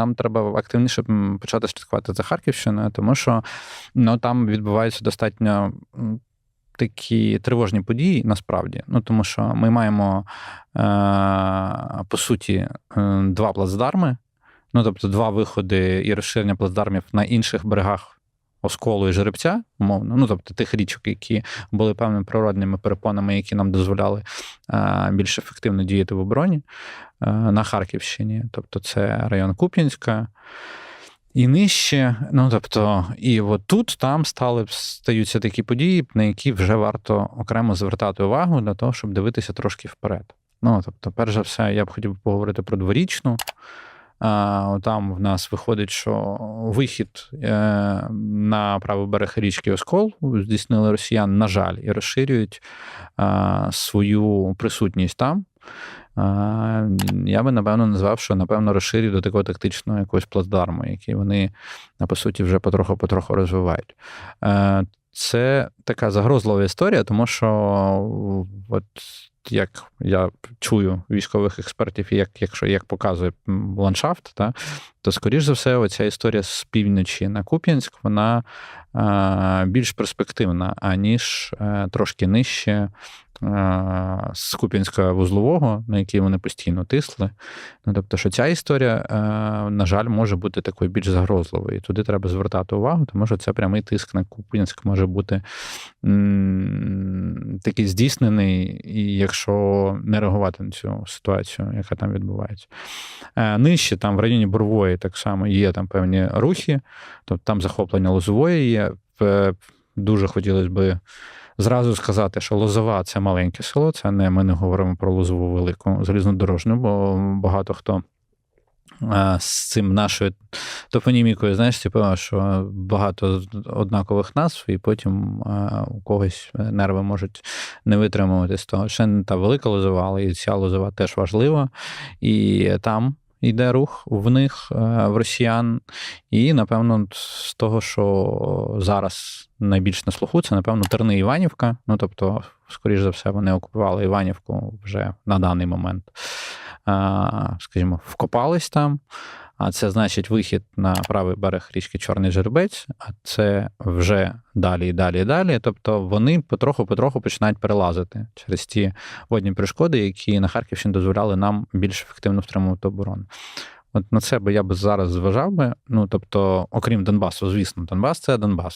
нам треба активніше почати слідкувати за Харківщиною, тому що ну, там відбуваються достатньо такі тривожні події насправді. Ну тому що ми маємо е, по суті е, два плацдарми, ну тобто два виходи і розширення плацдармів на інших берегах. Осколу і жеребця, умовно, ну тобто тих річок, які були певними природними перепонами, які нам дозволяли е, більш ефективно діяти в обороні е, на Харківщині. Тобто, це район Куп'янська, і нижче, ну тобто, і от тут там стали стаються такі події, на які вже варто окремо звертати увагу для того, щоб дивитися трошки вперед. Ну тобто, перш за все, я б хотів поговорити про дворічну. Там в нас виходить, що вихід е, на правий берег річки Оскол здійснили росіян, на жаль, і розширюють свою присутність там. Я би напевно назвав, що напевно розширюють до такого тактичного якогось плацдарму, який вони по суті вже потроху-потроху розвивають. Це така загрозлива історія, тому що от як я чую військових експертів, як якщо як показує ландшафт, та, то, скоріш за все, оця історія з півночі на Куп'янськ, вона е, більш перспективна, аніж е, трошки нижче з Куп'янська вузлового, на який вони постійно тисли. Ну, Тобто, що ця історія, на жаль, може бути такою більш загрозливою. І туди треба звертати увагу, тому що це прямий тиск на Куп'янськ може бути такий здійснений, якщо не реагувати на цю ситуацію, яка там відбувається. Е, нижче там в районі Бурвої так само є там певні рухи, тобто там захоплення Лозової є. Дуже хотілося би зразу сказати, що Лозова це маленьке село, це не ми не говоримо про Лозову велику залізнодорожну, бо багато хто. З цим нашою топонімікою, знаєш, типу, що багато однакових назв, і потім у когось нерви можуть не витримувати з того. Ще не та велика лозова, але і ця лозова теж важлива. І там йде рух в них, е, в росіян. І, напевно, з того, що зараз найбільш на слуху, це, напевно, Терни Іванівка. Ну, тобто, скоріш за все, вони окупували Іванівку вже на даний момент. Скажімо, вкопались там. А це значить вихід на правий берег річки Чорний Жеребець, а це вже далі і далі і далі. Тобто вони потроху-потроху починають перелазити через ті водні перешкоди, які на Харківщині дозволяли нам більш ефективно втримувати оборону. От на це би я б зараз зважав би. Ну тобто, окрім Донбасу, звісно, Донбас це Донбас.